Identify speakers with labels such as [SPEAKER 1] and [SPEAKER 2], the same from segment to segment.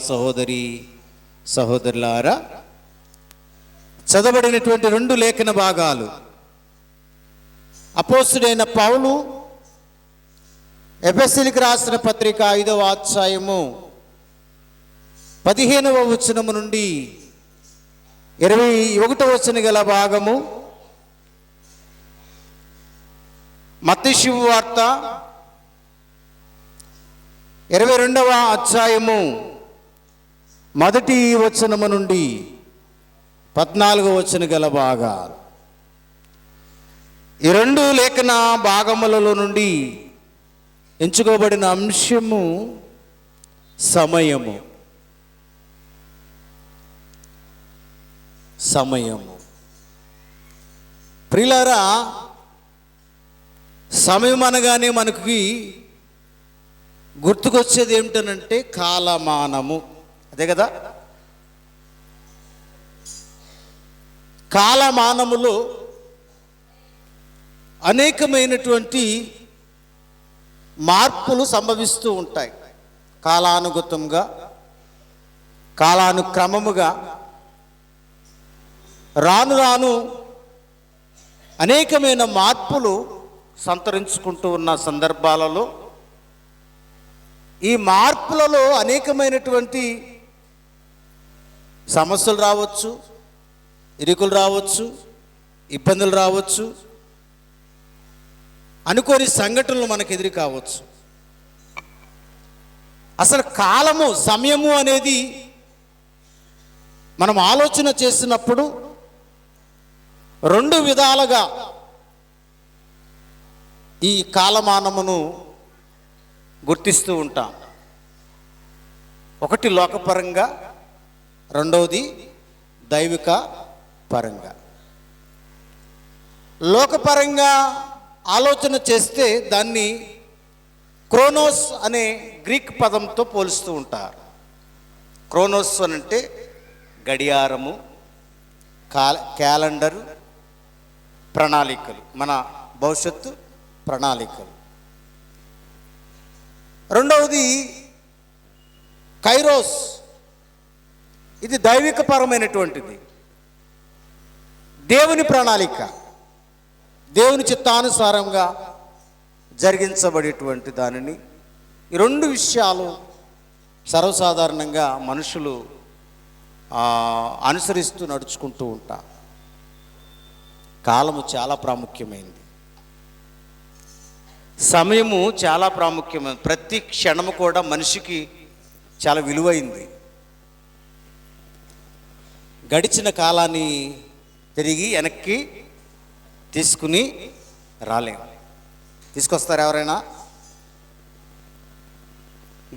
[SPEAKER 1] సహోదరి సహోదరులారా చదవబడినటువంటి రెండు లేఖన భాగాలు. అపోస్తుడైన పౌలు ఎఫెసిలికి రాసిన పత్రిక ఐదవ అధ్యాయము పదిహేనవ వచనము నుండి ఇరవై ఒకటవ వచన గల భాగము. మత్తిశివు వార్త ఇరవై రెండవ అధ్యాయము. మొదటి వచనము నుండి పద్నాలుగో వచన గల భాగాలు. ఈ రెండు లేఖన భాగములలో నుండి ఎంచుకోబడిన అంశము సమయము. సమయము. ప్రిలారా సమయం అనగానే మనకి గుర్తుకొచ్చేది ఏమిటనంటే కాలమానము. అదే కదా? కాలమానములో అనేకమైనటువంటి మార్పులు సంభవిస్తూ ఉంటాయి. కాలానుగతంగా కాలానుక్రమముగా రాను రాను అనేకమైన మార్పులు సంతరించుకుంటూ ఉన్న సందర్భాలలో ఈ మార్పులలో అనేకమైనటువంటి సమస్యలు రావచ్చు ఇరుకులు రావచ్చు ఇబ్బందులు రావచ్చు అనుకోని సంఘటనలు మనకు ఎదురు కావచ్చు. అసలు కాలము సమయము అనేది మనం ఆలోచన చేసినప్పుడు రెండు విధాలుగా ఈ కాలమానమును గుర్తిస్తూ ఉంటాం. ఒకటి లోకపరంగా రెండవది దైవిక పరంగా. లోకపరంగా ఆలోచన చేస్తే దాన్ని క్రోనోస్ అనే గ్రీక్ పదంతో పోలుస్తూ ఉంటారు. క్రోనోస్ అని అంటే గడియారము కాల క్యాలెండరు ప్రణాళికలు మన భవిష్యత్తు ప్రణాళికలు. రెండవది కైరోస్. ఇది దైవికపరమైనటువంటిది. దేవుని ప్రణాళిక దేవుని చిత్తానుసారంగా జరిగించబడేటువంటి దానిని ఈ రెండు విషయాలు సర్వసాధారణంగా మనుషులు అనుసరిస్తూ నడుచుకుంటూ ఉంటారు. కాలము చాలా ప్రాముఖ్యమైంది. సమయము చాలా ప్రాముఖ్యమైనది ప్రతి క్షణము కూడా మనిషికి చాలా విలువైంది. గడిచిన కాలాన్ని తిరిగి వెనక్కి తీసుకుని రాలేము. తీసుకొస్తారు ఎవరైనా?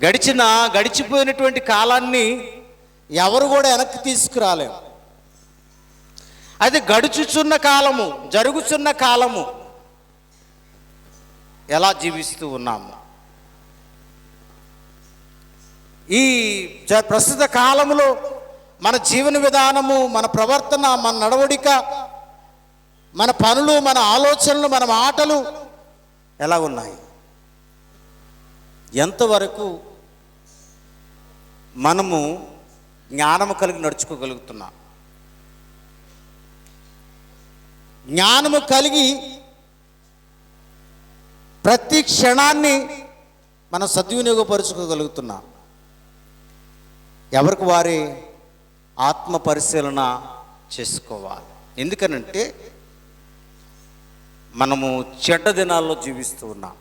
[SPEAKER 1] గడిచిన గడిచిపోయినటువంటి కాలాన్ని ఎవరు కూడా వెనక్కి తీసుకురాలేము. అది గడుచుచున్న కాలము జరుగుచున్న కాలము ఎలా జీవిస్తూ ఉన్నాము? ఈ జ- ప్రస్తుత కాలంలో మన జీవన విధానము మన ప్రవర్తన మన నడవడిక మన పనులు మన ఆలోచనలు మన మాటలు ఎలా ఉన్నాయి? ఎంతవరకు మనము జ్ఞానము కలిగి నడుచుకోగలుగుతున్నాం? జ్ఞానము కలిగి ప్రతి క్షణాన్ని మనం సద్వినియోగపరుచుకోగలుగుతున్నాం. ఎవరికి వారి ఆత్మ పరిశీలన చేసుకోవాలి. ఎందుకనంటే మనము చెడ్డ దినాల్లో జీవిస్తూ ఉన్నాం.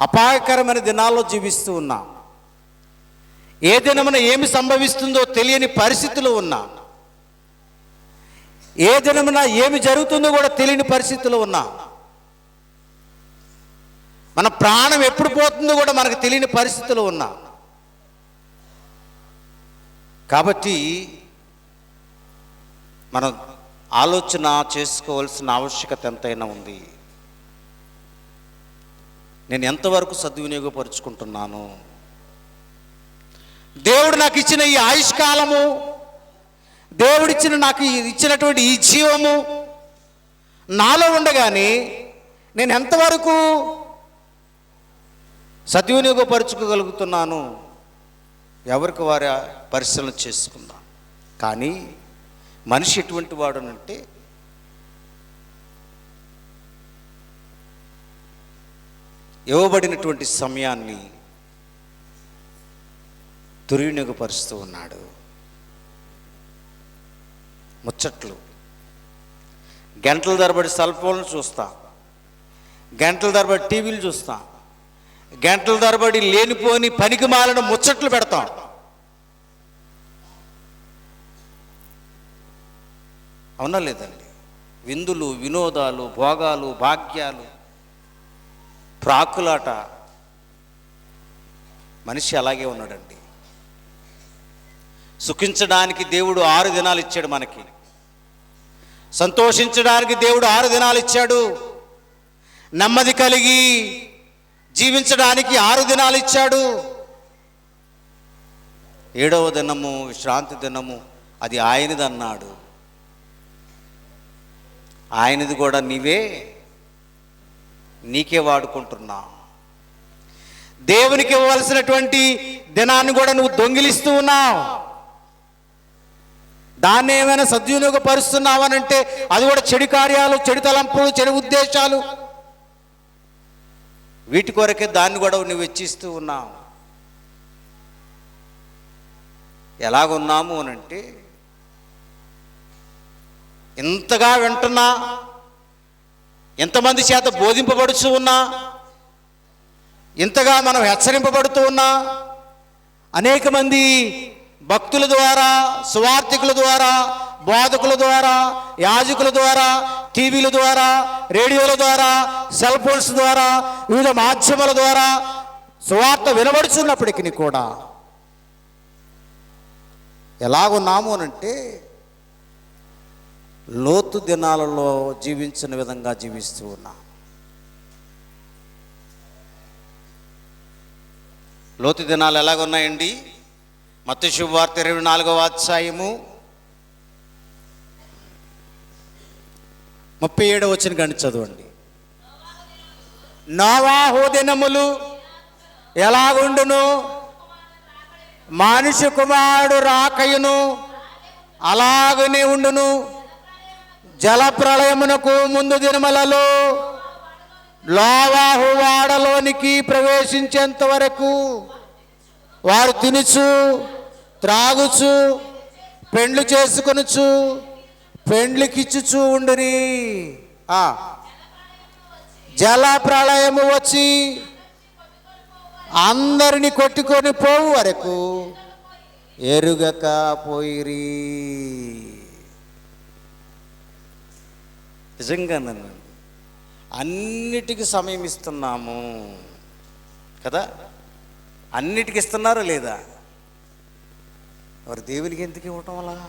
[SPEAKER 1] అపాయకరమైన దినాల్లో జీవిస్తూ ఉన్నాం. ఏ దినమున ఏమి సంభవిస్తుందో తెలియని పరిస్థితులు ఉన్నా. ఏ దినమున ఏమి జరుగుతుందో కూడా తెలియని పరిస్థితులు ఉన్నా. మన ప్రాణం ఎప్పుడు పోతుందో కూడా మనకు తెలియని పరిస్థితులు ఉన్నా. కాబట్టి మనం ఆలోచన చేసుకోవాల్సిన ఆవశ్యకత ఎంతైనా ఉంది. నేను ఎంతవరకు సద్వినియోగపరుచుకుంటున్నాను? దేవుడు నాకు ఇచ్చిన ఈ ఆయుష్కాలము దేవుడిచ్చిన నాకు ఇచ్చినటువంటి ఈ జీవము నాలో ఉండగానే నేను ఎంతవరకు సద్వినియోగపరుచుకోగలుగుతున్నాను? ఎవరికి వారి పరిశీలన చేసుకుందాం. కానీ మనిషి ఎటువంటి వాడునంటే ఇవ్వబడినటువంటి సమయాన్ని దుర్వినియోగపరుస్తూ ఉన్నాడు. ముచ్చట్లు. గంటల తరబడి సెల్ ఫోన్లు చూస్తా. గంటల తరబడి టీవీలు చూస్తాను గంటల తరబడి లేనిపోని పనికి మాలిన ముచ్చట్లు పెడతాం. అవునా లేదండి? విందులు వినోదాలు భోగాలు భాగ్యాలు ప్రాకులాట. మనిషి అలాగే ఉన్నాడండి. సుఖించడానికి దేవుడు ఆరు దినాలు ఇచ్చాడు మనకి. సంతోషించడానికి దేవుడు ఆరు దినాలు ఇచ్చాడు. నెమ్మది కలిగి జీవించడానికి ఆరు దినాలు ఇచ్చాడు. ఏడవ దినము విశ్రాంతి దినము అది ఆయనది అన్నాడు. ఆయనది కూడా నీవే నీకే వాడుకుంటున్నా. దేవునికి ఇవ్వవలసినటువంటి దినాన్ని కూడా నువ్వు దొంగిలిస్తూ ఉన్నావు. దాన్ని ఏమైనా సద్వినియోగపరుస్తున్నావనంటే అది కూడా చెడు కార్యాలు చెడు తలంపులు చెడు ఉద్దేశాలు. వీటి కొరకే దాన్ని కూడా నువ్వు వెచ్చిస్తూ ఉన్నావు. ఎలాగున్నాము అనంటే ఇంతగా వింటున్నా ఎంతమంది చేత బోధింపబడుచు ఉన్నా ఇంతగా మనం హెచ్చరింపబడుతూ ఉన్నా అనేక మంది భక్తుల ద్వారా సువార్థికుల ద్వారా బోధకుల ద్వారా యాజకుల ద్వారా టీవీల ద్వారా రేడియోల ద్వారా సెల్ ఫోన్స్ ద్వారా వివిధ మాధ్యమాల ద్వారా సువార్త వినబడుచున్నప్పటికీ కూడా ఎలాగున్నాము అనంటే లోతు దినాలలో జీవించిన విధంగా జీవిస్తూ ఉన్నాం. లోతు దినాలు ఎలాగున్నాయండి? మత శుభవార్త ఇరవై నాలుగవ అధ్యాయము ముప్పై ఏడవ వచ్చిన గంట చదవండి. నవాహో దినములు ఎలాగుండును? మనిషి కుమారుడు రాకయును అలాగనే ఉండును. జల ప్రళయమునకు ముందు దినములలో లోవాహు వాడలోనికి ప్రవేశించేంత వరకు వారు తినుచు త్రాగుచు పెండ్లు చేసుకొనుచు పెండ్లికిచ్చుచు ఉండుని. జల ప్రళయము వచ్చి అందరిని కొట్టుకొని పోవు వరకు ఎరుగక పోయిరి. నిజంగా అన్నిటికీ సమయం ఇస్తున్నాము కదా? అన్నిటికి ఇస్తున్నారా లేదా? మరి దేవునికి ఎందుకు ఇవ్వటం అలా?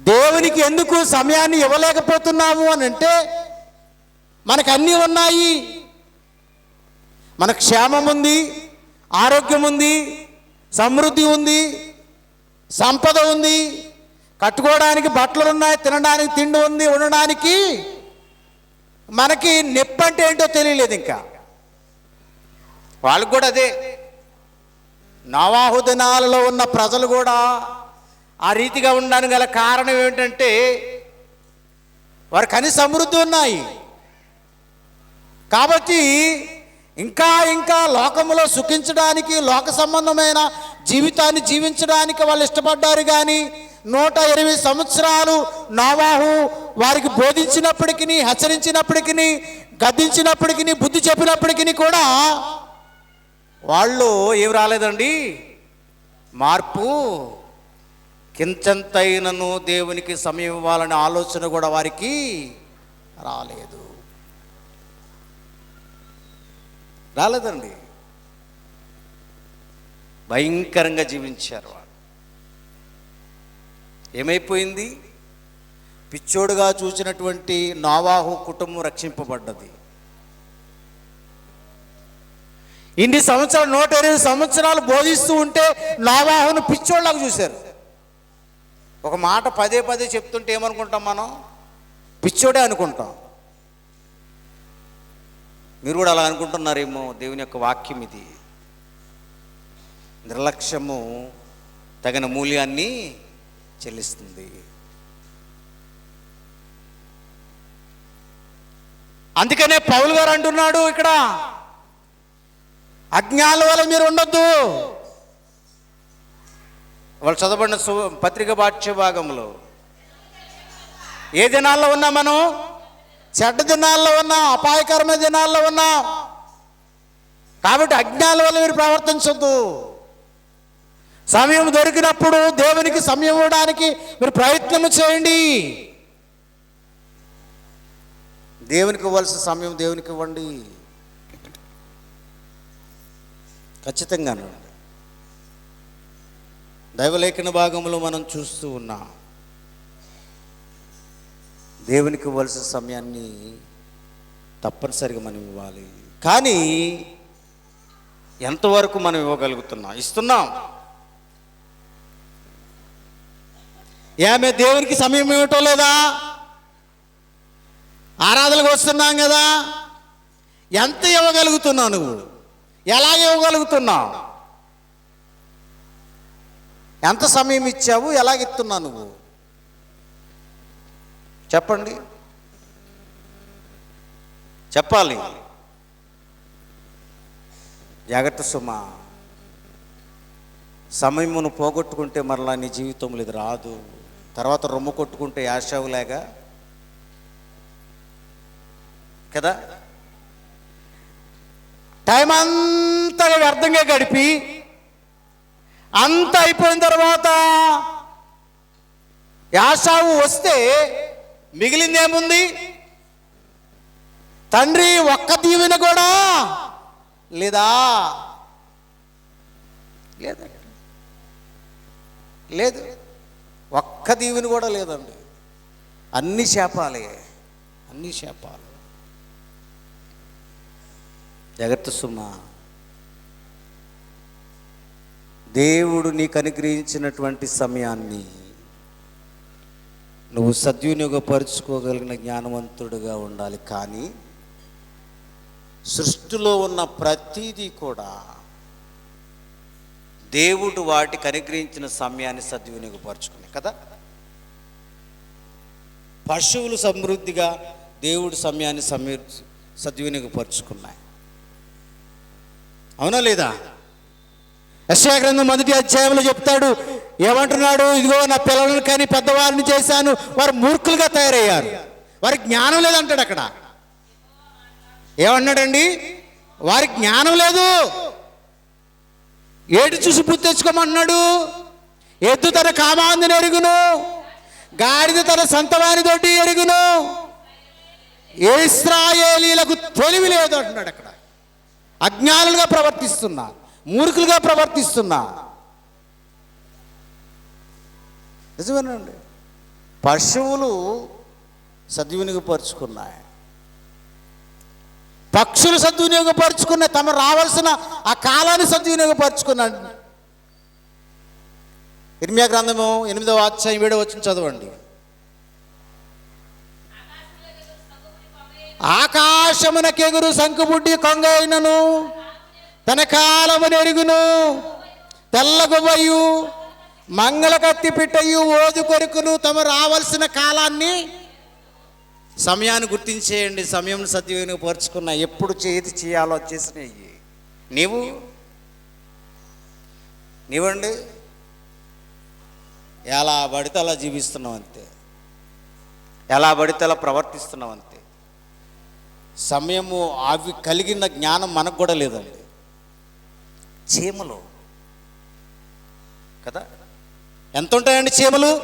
[SPEAKER 1] దేవునికి ఎందుకు సమయాన్ని ఇవ్వలేకపోతున్నాము అని అంటే మనకు అన్నీ ఉన్నాయి. మన క్షేమం ఉంది ఆరోగ్యం ఉంది సమృద్ధి ఉంది సంపద ఉంది కట్టుకోవడానికి బట్టలు ఉన్నాయి తినడానికి తిండి ఉంది ఉండడానికి మనకి నొప్పి అంటే ఏంటో తెలియలేదు ఇంకా. వాళ్ళకు కూడా అదే. నవాహు దినాలలో ఉన్న ప్రజలు కూడా ఆ రీతిగా ఉండడానికి గల కారణం ఏమిటంటే వారికి అన్ని సమృద్ధి ఉన్నాయి. కాబట్టి ఇంకా ఇంకా లోకములో సుఖించడానికి లోక సంబంధమైన జీవితాన్ని జీవించడానికి వాళ్ళు ఇష్టపడ్డారు కానీ నూట ఇరవై సంవత్సరాలు నావాహు వారికి బోధించినప్పటికీ హెచ్చరించినప్పటికీ గద్దించినప్పటికీ బుద్ధి చెప్పినప్పటికీ కూడా వాళ్ళు ఏం రాలేదండి? మార్పు. కించంతైనను దేవునికి సమయం ఇవ్వాలనే ఆలోచన కూడా వారికి రాలేదు. రాలేదండి. భయంకరంగా జీవించారు వాళ్ళు. ఏమైపోయింది? పిచ్చోడుగా చూసినటువంటి నావాహు కుటుంబం రక్షింపబడ్డది. ఇన్ని సంవత్సరాలు నూట ఇరవై సంవత్సరాలు బోధిస్తూ ఉంటే నావాహును పిచ్చోళ్ళకు చూశారు. ఒక మాట పదే పదే చెప్తుంటే ఏమనుకుంటాం మనం? పిచ్చోడే అనుకుంటాం. మీరు కూడా అలా అనుకుంటున్నారేమో దేవుని యొక్క వాక్యం ఇది. నిర్లక్ష్యము తగిన మూల్యాన్ని చెల్లిస్తుంది. అందుకనే పౌలు గారు అంటున్నాడు ఇక్కడ అజ్ఞానం వల్ల మీరు ఉండొద్దు. వాళ్ళు చదవబడిన సు- పత్రిక పాఠ్య భాగంలో. ఏ దినాల్లో ఉన్నా మనం? చెడ్డ దినాల్లో ఉన్నా అపాయకరమైన దినాల్లో ఉన్నా. కాబట్టి అజ్ఞానం వల్ల మీరు ప్రవర్తించొద్దు. సమయం దొరికినప్పుడు దేవునికి సమయం ఇవ్వడానికి మీరు ప్రయత్నం చేయండి. దేవునికి ఇవ్వాల్సిన సమయం దేవునికి ఇవ్వండి. ఖచ్చితంగాను. దైవలేఖన భాగంలో మనం చూస్తూ ఉన్నాం. దేవునికి ఇవ్వాల్సిన సమయాన్ని తప్పనిసరిగా మనం ఇవ్వాలి. కానీ ఎంతవరకు మనం ఇవ్వగలుగుతున్నాం? ఇస్తున్నాం. ఏమే దేవునికి సమయం ఇవ్వటం లేదా? ఆరాధనకు వస్తున్నాం కదా. ఎంత ఇవ్వగలుగుతున్నావు నువ్వు? ఎలా ఇవ్వగలుగుతున్నావు? ఎంత సమయం ఇచ్చావు? ఎలాగ ఇస్తున్నావు నువ్వు? చెప్పండి. చెప్పాలి. జాగ్రత్త సుమా. సమయమును పోగొట్టుకుంటే మరలా నీ జీవితంలో ఇది రాదు. తర్వాత రొమ్ము కొట్టుకుంటే యాషవులాగా. కదా? టైం అంతా వ్యర్థంగా గడిపి అంత అయిపోయిన తర్వాత యాసావు వస్తే మిగిలిందేముంది? తండ్రి ఒక్క దీవెన కూడా లేదా? లేదు? లేదు. ఒక్క దీవెన కూడా లేదండి. అన్ని శాపాలే. అన్ని శాపాలు. జాగ్రత్త సుమా. దేవుడు నీకు అనుగ్రహించినటువంటి సమయాన్ని నువ్వు సద్వినియోగపరుచుకోగలిగిన జ్ఞానవంతుడుగా ఉండాలి. కానీ సృష్టిలో ఉన్న ప్రతిదీ కూడా దేవుడు వాటికి అనుగ్రహించిన సమయాన్ని సద్వినియోగపరుచుకున్నాయి కదా? పశువులు సమృద్ధిగా దేవుడు సమయాన్ని సమీ సద్వినియోగపరుచుకున్నాయి. అవునా లేదా? యశ్యా గ్రంథం మొదటి అధ్యాయంలో చెప్తాడు ఏమంటున్నాడు? ఇదిగో నా పిల్లలను కానీ పెద్దవారిని చేశాను. వారు మూర్ఖులుగా తయారయ్యారు. వారికి జ్ఞానం లేదంటాడు అక్కడ. ఏమన్నాడండి? వారికి జ్ఞానం లేదు. ఏడు చూసి బుద్ధి తెచ్చుకోమన్నాడు. ఎద్దు తన కామాందిని ఎరుగును. గాడిద తన సంతవాని తోటి ఎరుగును. ఇస్రాయేలీలకు తెలివి లేదు అంటున్నాడు అక్కడ. అజ్ఞానులుగా ప్రవర్తిస్తున్నా మూర్ఖులుగా ప్రవర్తిస్తున్నా. నిజమేనండి. పశువులు సద్వినియోగపరుచుకున్నాయి. పక్షులు సద్వినియోగపరుచుకున్నాయి తమ రావాల్సిన ఆ కాలాన్ని సద్వినియోగపరుచుకున్నాడు ఇర్మియా గ్రంథము ఎనిమిదవ అధ్యాయం ఏడవ వచ్చిన చదవండి. ఆకాశమునకెగురు శంకుబుడ్డి కొంగైనను తన కాలము నెరుగును తెల్లగువ్వయు మంగళకత్తి పిట్టయు ఓదు కొరుకును తమ రావాల్సిన కాలాన్ని సమయాన్ని గుర్తించేయండి. సమయం సద్వినియోగపరుచుకున్న ఎప్పుడు చేతి చేయాలో చేసినవి. నీవు? నీవండి? ఎలా పడితే అలా జీవిస్తున్నావు అంతే. ఎలా పడితే అలా ప్రవర్తిస్తున్నావు అంతే. సమయము అవి కలిగిన జ్ఞానం మనకు కూడా లేదండి. చీమలు. కదా? ఎంత ఉంటాయండి చీమలు?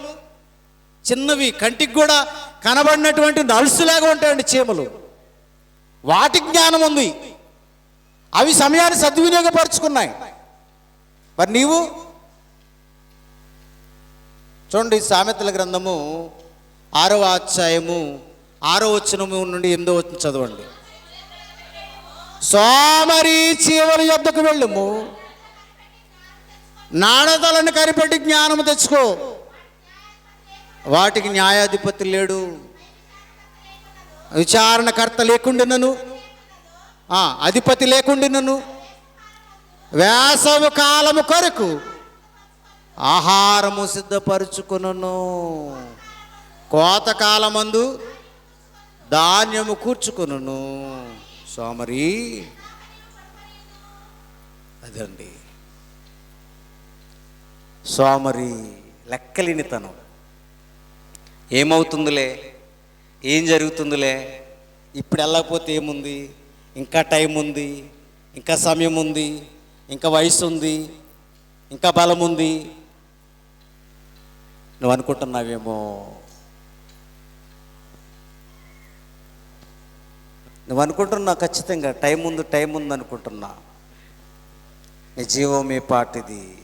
[SPEAKER 1] చిన్నవి కంటికి కూడా కనబడినటువంటి నలుసులాగా ఉంటాయండి చీమలు. వాటి జ్ఞానం ఉంది. అవి సమయాన్ని సద్వినియోగపరుచుకున్నాయి. మరి నీవు? చూడండి సామెతల గ్రంథము ఆరవ అధ్యాయము ఆరో వచనము నుండి ఎనిమిదో వచ్చిన చదవండి. సోమరి చీవరి యొద్దకు వెళ్ళుము. నాణతలను కరిపెట్టి జ్ఞానము తెచ్చుకో. వాటికి న్యాయాధిపతి లేడు. విచారణకర్త లేకుండినను. ఆ, అధిపతి లేకుండినను. వేసవి కాలము కొరకు ఆహారము సిద్ధపరుచుకును కోతకాలమందు ధాన్యము కూర్చుకును సోమరి. అదండి. సోమరి లెక్కలేనితనం. ఏమవుతుందిలే? ఏం జరుగుతుందిలే? ఇప్పుడు వెళ్ళకపోతే ఏముంది? ఇంకా టైం ఉంది ఇంకా సమయం ఉంది ఇంకా వయసు ఉంది ఇంకా బలం ఉంది నువ్వు అనుకుంటున్నావేమో నువ్వు అనుకుంటున్నా ఖచ్చితంగా టైం ఉంది టైం ఉంది అనుకుంటున్నా. నీ జీవం ఏ పాటిది?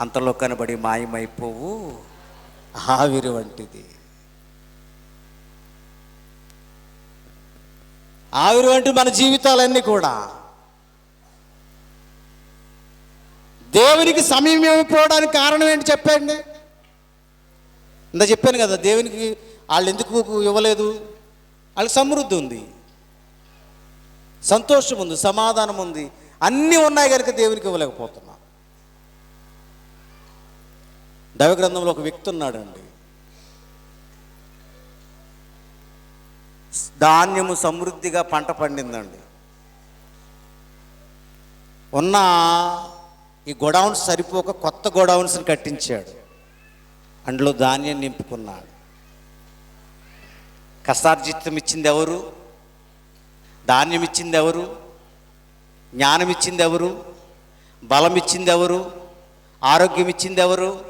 [SPEAKER 1] అంతలో కనబడి మాయమైపోవు. ఆవిరి వంటిది. ఆవిరి వంటి మన జీవితాలన్నీ కూడా. దేవునికి సమయం ఇవ్వకపోవడానికి కారణం ఏంటి చెప్పండి? ఇంత చెప్పాను కదా దేవునికి వాళ్ళు ఎందుకు ఇవ్వలేదు? వాళ్ళకి సమృద్ధి ఉంది. సంతోషం ఉంది సమాధానం ఉంది. అన్నీ ఉన్నాయి కనుక దేవునికి ఇవ్వలేకపోతున్నా. దైవ గ్రంథంలో ఒక వ్యక్తి ఉన్నాడండి. ధాన్యము సమృద్ధిగా పంట పండిందండి. ఉన్న ఈ గొడౌన్స్ సరిపోక కొత్త గొడౌన్స్ని కట్టించాడు. అందులో ధాన్యం నింపుకున్నాడు. కష్టార్జితం ఇచ్చింది ఎవరు? ధాన్యం ఇచ్చింది ఎవరు జ్ఞానం ఇచ్చింది ఎవరు బలం ఇచ్చింది ఎవరు ఆరోగ్యం ఇచ్చింది ఎవరు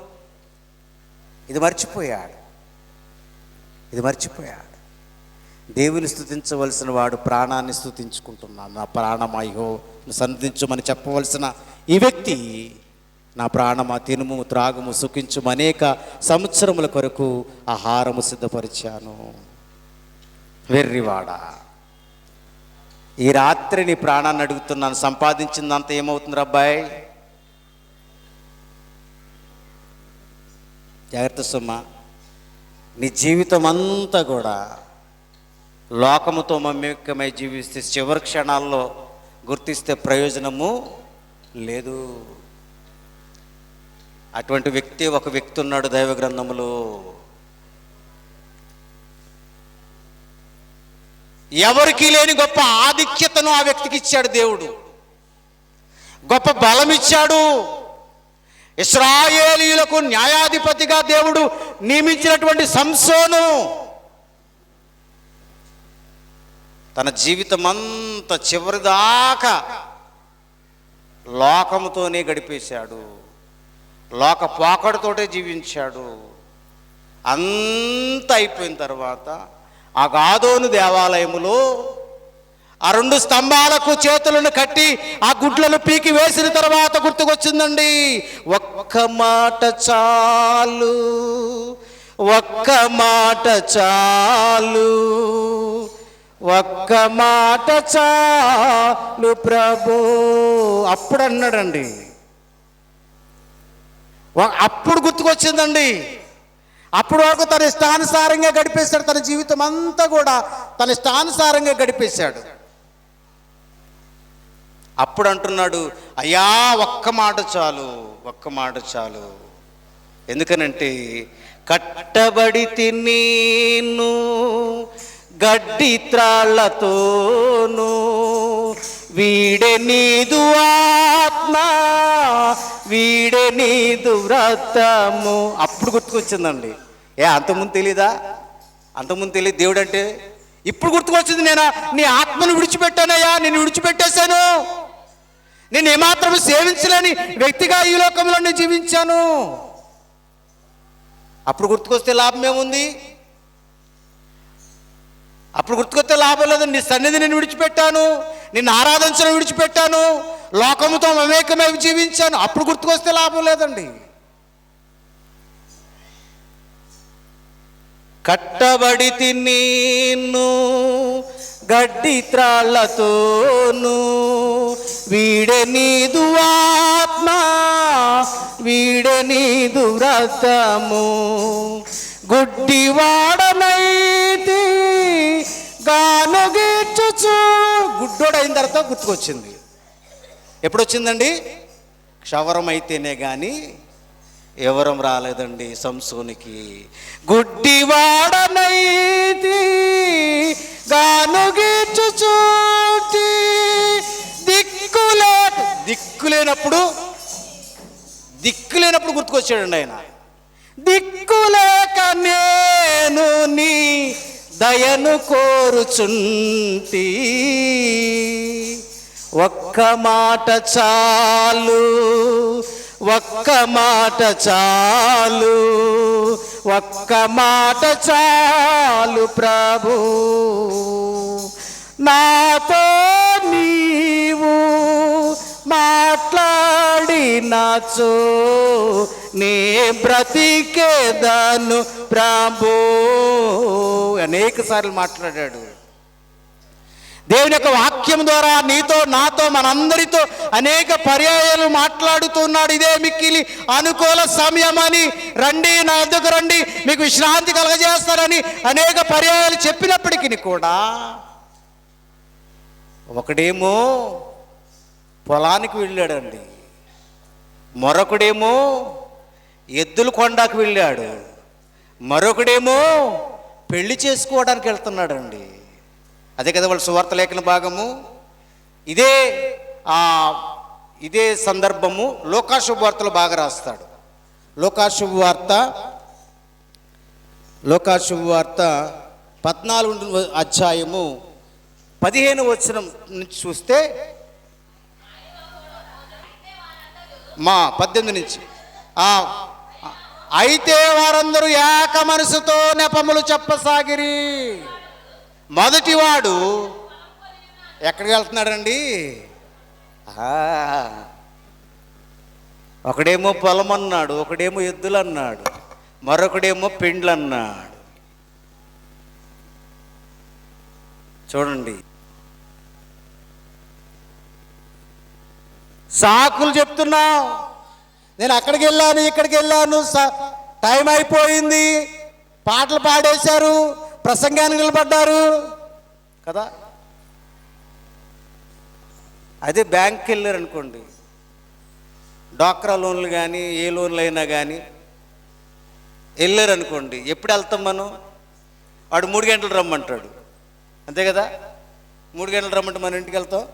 [SPEAKER 1] ఇది మర్చిపోయాడు. ఇది మర్చిపోయాడు. దేవుని స్థుతించవలసిన వాడు ప్రాణాన్ని స్థుతించుకుంటున్నాను నా ప్రాణమాయో సంధించమని చెప్పవలసిన ఈ వ్యక్తి నా ప్రాణమా తినుము త్రాగుము సుఖించుము అనేక సంవత్సరముల కొరకు ఆహారము సిద్ధపరిచాను. వెర్రివాడా. ఈ రాత్రి నీ ప్రాణాన్ని అడుగుతున్నాను. సంపాదించిందంత ఏమవుతుంది అబ్బాయి జాగ్రత్త సుమ్మ నీ జీవితం అంతా కూడా లోకముతో మమేకమై జీవిస్తే చివరి క్షణాల్లో గుర్తిస్తే ప్రయోజనము లేదు. అటువంటి వ్యక్తి ఒక వ్యక్తి ఉన్నాడు దైవ గ్రంథములో. ఎవరికీ లేని గొప్ప ఆధిక్యతను ఆ వ్యక్తికి ఇచ్చాడు దేవుడు. గొప్ప బలం ఇచ్చాడు న్యాయాధిపతిగా దేవుడు నియమించినటువంటి సంసోను తన జీవితం అంతా చివరిదాకా లోకముతోనే గడిపేశాడు. లోక పోకడతోటే జీవించాడు. అంత అయిపోయిన తర్వాత ఆ గాదోను దేవాలయములో ఆ రెండు స్తంభాలకు చేతులను కట్టి ఆ గుడ్లను పీకి వేసిన తర్వాత గుర్తుకొచ్చిందండి. ఒక్క మాట చాలు ఒక్క మాట చాలు ఒక్క మాట చాలు ప్రభు. అప్పుడు అన్నాడండి అప్పుడు గుర్తుకొచ్చిందండి. అప్పుడు వరకు తన ఇష్టానుసారంగా గడిపేశాడు. తన జీవితం అంతా కూడా తన ఇష్టానుసారంగా గడిపేశాడు. అప్పుడు అంటున్నాడు అయ్యా ఒక్క మాట చాలు ఒక్క మాట చాలు. ఎందుకనంటే కట్టబడి తిన్నీను గడ్డి త్రాళ్ళతోను వీడే నీదు ఆత్మ వీడే నీదు వ్రతము. ఇప్పుడు గుర్తుకొచ్చిందండి. ఏ అంతకుముందు తెలీదా? అంతకుముందు తెలియదు దేవుడు అంటే ఇప్పుడు గుర్తుకొచ్చింది నేను? నీ ఆత్మను విడిచిపెట్టానయ్యా నేను విడిచిపెట్టేశాను. నేను ఏమాత్రం సేవించలేని వ్యక్తిగా ఈ లోకంలో నేను జీవించాను. అప్పుడు గుర్తుకొస్తే లాభం ఏముంది? అప్పుడు గుర్తుకొస్తే లాభం లేదు. నీ సన్నిధి నేను విడిచిపెట్టాను. నిన్ను ఆరాధించడం విడిచిపెట్టాను. లోకముతో మమేకమై జీవించాను. అప్పుడు గుర్తుకొస్తే లాభం లేదండి. కట్టబడి తిన్నీను గడ్డి త్రాళ్ళతోను. వీడే నీదు ఆత్మ వీడే నీదు వ్రతము గుడ్డివాడనైతే వాడనైతి గుడ్డోడైన తర్వాత గుర్తుకొచ్చింది. ఎప్పుడొచ్చిందండి? క్షవరం అయితేనే కానీ ఎవరం రాలేదండి సంసోనికి. గుడ్డివాడనైతి గానుగీచుచూటి దిక్కులే దిక్కులేనప్పుడు దిక్కులేనప్పుడు గుర్తుకొచ్చాడండి ఆయన. దిక్కులేక నేను నీ దయను కోరుచుంటి. ఒక్క మాట చాలు ఒక్క మాట చాలు ఒక్క మాట చాలు ప్రభు. నాతో నీవు మాట్లాడినచో నే బ్రతికేదాను ప్రభు. అనేక సార్లు మాట్లాడాడు. దేవుని యొక్క వాక్యం ద్వారా నీతో నాతో మనందరితో అనేక పర్యాయాలు మాట్లాడుతున్నాడు. ఇదే మిక్కిలి అనుకూల సమయం అని రండి నా ఎందుకు రండి. మీకు విశ్రాంతి కలగజేస్తారని అనేక పర్యాయాలు చెప్పినప్పటికీ కూడా ఒకడేమో పొలానికి వెళ్ళాడండి. మరొకడేమో ఎద్దుల కొండకు వెళ్ళాడు. మరొకడేమో పెళ్ళి చేసుకోవడానికి వెళ్తున్నాడండి. అదే కదా వాళ్ళ సువార్త లేఖన భాగము. ఇదే ఇదే సందర్భము లోకాశుభవార్తలు బాగా రాస్తాడు. లోకాశుభవార్త లోకాశుభవార్త పద్నాలుగు అధ్యాయము పదిహేను వచ్చిన నుంచి చూస్తే మా పద్దెనిమిది నుంచి. అయితే వారందరూ ఏక మనసుతో నెపములు చెప్పసాగిరి. మొదటివాడు ఎక్కడికి వెళ్తున్నాడండి? ఒకడేమో పొలం అన్నాడు ఒకడేమో ఎద్దులు అన్నాడు మరొకడేమో పెండ్లు అన్నాడు. చూడండి. సాకులు చెప్తున్నావు. నేను అక్కడికి వెళ్ళాను ఇక్కడికి వెళ్ళాను స- టైం అయిపోయింది. పాటలు పాడేశారు. ప్రసంగానికి నిలబడ్డారు. కదా? అదే బ్యాంక్కి వెళ్ళారు అనుకోండి. డాక్రా లోన్లు కానీ ఏ లోన్లు అయినా కానీ వెళ్ళారు అనుకోండి. ఎప్పుడు వెళ్తాం మనం? వాడు మూడు గంటలు రమ్మంటాడు. అంతే కదా? మూడు గంటలు రమ్మంటే మన ఇంటికి వెళ్తాం?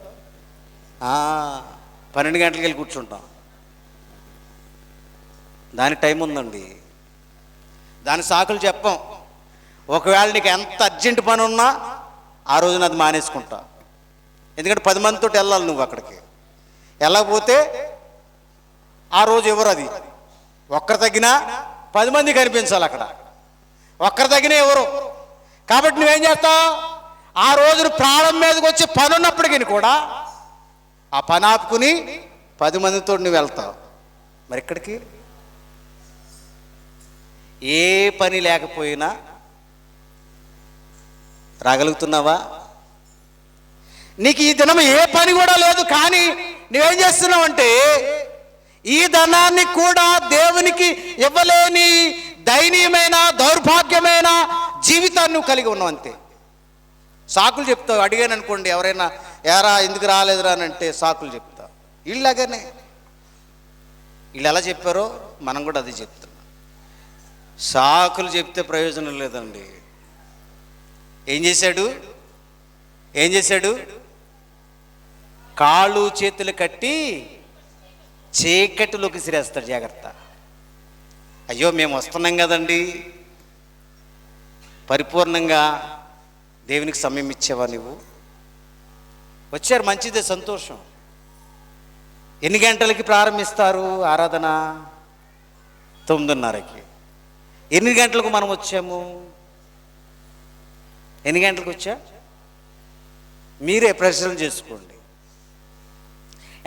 [SPEAKER 1] పన్నెండు గంటలకు వెళ్ళి కూర్చుంటాం. దానికి టైం ఉందండి. దాని సాకులు చెప్పాం. ఒకవేళ నీకు ఎంత అర్జెంట్ పని ఉన్నా ఆ రోజున అది మానేసుకుంటా. ఎందుకంటే పది మందితో వెళ్ళాలి నువ్వు అక్కడికి. వెళ్ళకపోతే ఆ రోజు ఎవరు అది? ఒక్కరు తగ్గినా పది మంది కనిపించాలి అక్కడ. ఒక్కరు తగ్గినా ఎవరు? కాబట్టి నువ్వేం చేస్తావు? ఆ రోజున ప్రాణం మీదకి వచ్చి పని ఉన్నప్పటికీ కూడా ఆ పని ఆపుకుని పది మందితో నువ్వు వెళ్తావు. మరి ఇక్కడికి? ఏ పని లేకపోయినా రాగలుగుతున్నావా? నీకు ఈ దినం ఏ పని కూడా లేదు కానీ నువ్వేం చేస్తున్నావంటే ఈ ధనాన్ని కూడా దేవునికి ఇవ్వలేని దయనీయమైన దౌర్భాగ్యమైన జీవితాన్ని నువ్వు కలిగి ఉన్నావు అంతే. సాకులు చెప్తావు అడిగాను అనుకోండి ఎవరైనా ఎరా ఎందుకు రాలేదురా? అని అంటే సాకులు చెప్తావు వీళ్ళలాగానే. వీళ్ళు ఎలా చెప్పారో మనం కూడా అది చెప్తున్నాం. సాకులు చెప్తే ప్రయోజనం లేదండి. ఏం చేశాడు? ఏం చేశాడు? కాళ్ళు చేతులు కట్టి చీకటిలోకి సిరేస్తాడు జాగ్రత్త. అయ్యో మేము వస్తున్నాం కదండి. పరిపూర్ణంగా దేవునికి సమయం ఇచ్చేవా నువ్వు? వచ్చారు మంచిదే సంతోషం. ఎన్ని గంటలకి ప్రారంభిస్తారు ఆరాధన? తొమ్మిదిన్నరకి. ఎన్ని గంటలకు మనం వచ్చాము? ఎన్ని గంటలకు వచ్చా? మీరే ప్రశ్నలు చేసుకోండి.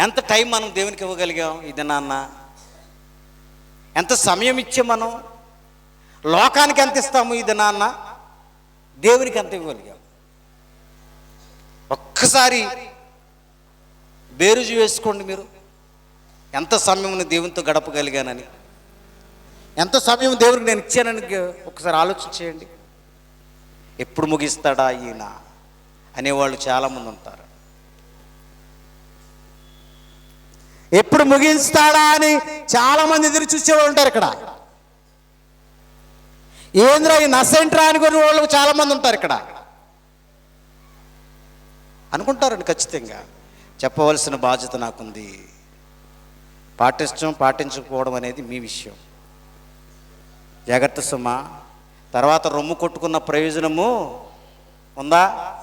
[SPEAKER 1] ఎంత టైం మనం దేవునికి ఇవ్వగలిగాం? ఇది నాన్న. ఎంత సమయం ఇచ్చే మనం? లోకానికి ఎంత ఇస్తాము? ఇది నాన్న. దేవునికి ఎంత ఇవ్వగలిగాం? ఒక్కసారి బేరుజు వేసుకోండి మీరు. ఎంత సమయంని దేవునితో గడపగలిగానని. ఎంత సమయం దేవునికి నేను ఇచ్చానని ఒకసారి ఆలోచన చేయండి. ఎప్పుడు ముగిస్తాడా ఈయన? అనేవాళ్ళు చాలామంది ఉంటారు. ఎప్పుడు ముగిస్తాడా అని చాలా మంది ఎదురు చూసేవాళ్ళు ఉంటారు ఇక్కడ. ఏంద్రా ఈ నసెంట్రా అనుకునే వాళ్ళు చాలామంది ఉంటారు ఇక్కడ. అనుకుంటారండి ఖచ్చితంగా. చెప్పవలసిన బాధ్యత నాకుంది. పాటించడం పాటించకపోవడం అనేది మీ విషయం. జాగ్రత్త సుమా. తర్వాత రొమ్ము కొట్టుకున్న ప్రయోజనము ఉందా?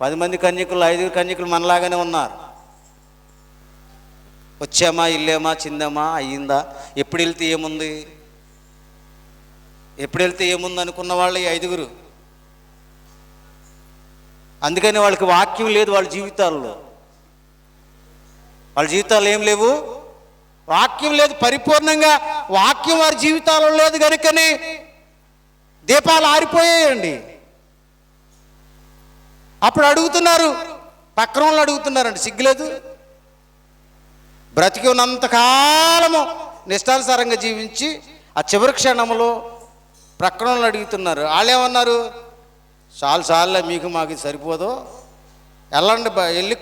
[SPEAKER 1] పది మంది కన్యకులు ఐదుగురు కన్యకులు మనలాగానే ఉన్నారు. వచ్చామా ఇల్లేమా చిందామా అయ్యిందా? ఎప్పుడు వెళ్తే ఏముంది? ఎప్పుడు వెళ్తే ఏముంది అనుకున్న వాళ్ళు ఈ ఐదుగురు. అందుకని వాళ్ళకి వాక్యం లేదు వాళ్ళ జీవితాల్లో. వాళ్ళ జీవితాలు ఏం లేవు? వాక్యం లేదు పరిపూర్ణంగా వాక్యం వారి జీవితాల్లో లేదు కనుకనే దీపాలు ఆరిపోయాయండి. అప్పుడు అడుగుతున్నారు పక్కన వాళ్ళు అడుగుతున్నారండి సిగ్గులేదు. బ్రతికి ఉన్నంత కాలము నిష్టానుసారంగా జీవించి ఆ చివరి క్షణంలో ప్రక్కన వాళ్ళు అడుగుతున్నారు. వాళ్ళేమన్నారు చాలు చాలులే మీకు మాకు సరిపోదు. వెళ్ళండి వెళ్ళి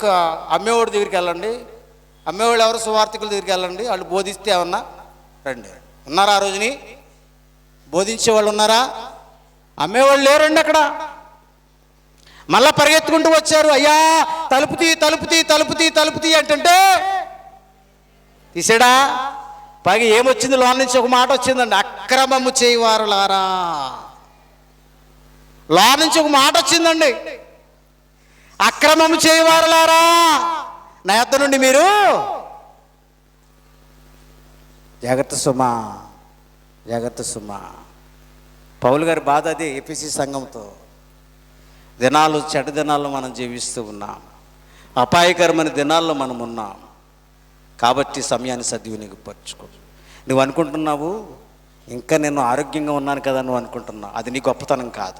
[SPEAKER 1] అమ్మేవాడి దగ్గరికి వెళ్ళండి. అమ్మేవాళ్ళు ఎవరు సువార్థికుల దగ్గరికి వెళ్ళండి. వాళ్ళు బోధిస్తే ఏమన్నా? రండి. ఉన్నారా ఆ రోజుని? బోధించే వాళ్ళు ఉన్నారా? అమ్మేవాళ్ళు లేరండి అక్కడ. మళ్ళా పరిగెత్తుకుంటూ వచ్చారు. అయ్యా తలుపు తీ తలుపు తీ తలుపు తీ తలుపు తీ అంటే తీసాడా? పైగా ఏమొచ్చింది? లోన్ నుంచి ఒక మాట వచ్చిందండి. అక్రమము చేయవారులారా. లోన్ నుంచి ఒక మాట వచ్చిందండి. అక్రమము చేయవారులారా. నా యొద్ద నుండి మీరు జాగ్రత్త సుమా జాగ్రత్త సుమా. పౌలు గారి బాధ అదే ఏపీసీ సంఘంతో. దినాలు చెడ్డ దినాల్లో మనం జీవిస్తూ ఉన్నాం. అపాయకరమైన దినాల్లో మనం ఉన్నాం. కాబట్టి సమయాన్ని సద్వినియోగపరచుకో. నువ్వు అనుకుంటున్నావు ఇంకా నేను ఆరోగ్యంగా ఉన్నాను కదా నువ్వు అనుకుంటున్నావు. అది నీ గొప్పతనం కాదు.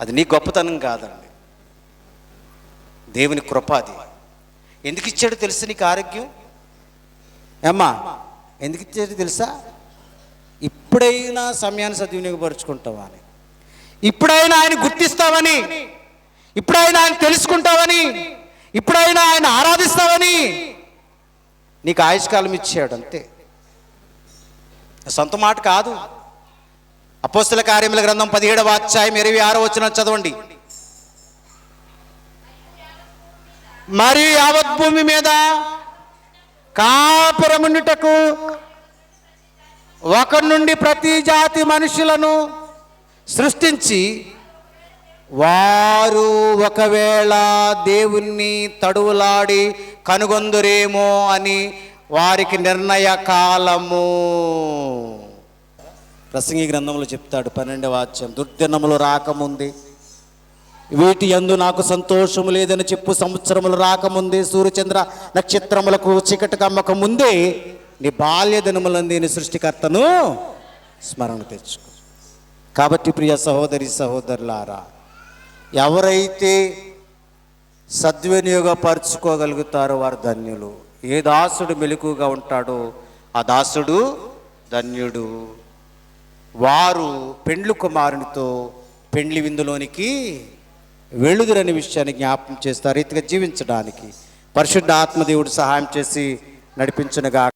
[SPEAKER 1] అది నీ గొప్పతనం కాదండి. దేవుని కృప అది. ఎందుకు ఇచ్చాడో తెలుసు నీకు ఆరోగ్యం? ఏమ్మా ఎందుకు ఇచ్చాడో తెలుసా? ఇప్పుడైనా సమయాన్ని సద్వినియోగపరుచుకుంటావా అని ఇప్పుడైనా ఆయన గుర్తిస్తావని. ఇప్పుడైనా ఆయన తెలుసుకుంటావని. ఇప్పుడైనా ఆయన ఆరాధిస్తావని. నీకు ఆయుష్కాలం ఇచ్చాడు అంతే. సొంత మాట కాదు. అపోస్తుల కార్యముల గ్రంథం పదిహేడవ అధ్యాయం ఇరవై ఆరో వచ్చిన చదవండి. మరియు యావత్ భూమి మీద కాపురముండుటకు ఒకరి నుండి ప్రతి జాతి మనుషులను సృష్టించి వారు ఒకవేళ దేవుణ్ణి తడువులాడి కనుగొందురేమో అని వారికి నిర్ణయ కాలము. ప్రసంగి గ్రంథంలో చెప్తాడు పన్నెండవ వాచ్యం దుర్దినములు రాకముంది వీటి యందు నాకు సంతోషము లేదని చెప్పు సంవత్సరములు రాకముందే సూర్యచంద్ర నక్షత్రములకు చీకటి కమ్మక ముందే నీ బాల్య దినములంది నీ సృష్టికర్తను స్మరణ తెచ్చుకో. కాబట్టి ప్రియ సహోదరి సహోదరులారా ఎవరైతే సద్వినియోగపరచుకోగలుగుతారో వారు ధన్యులు. ఏ దాసుడు మెలకుగా ఉంటాడో ఆ దాసుడు ధన్యుడు. వారు పెండ్లు కుమారునితో పెండ్లి విందులోనికి వెళుదురని విషయాన్ని జ్ఞాపకం చేస్తారు. రీతిగా జీవించడానికి పరిశుద్ధ ఆత్మదేవుడు సహాయం చేసి నడిపించునుగా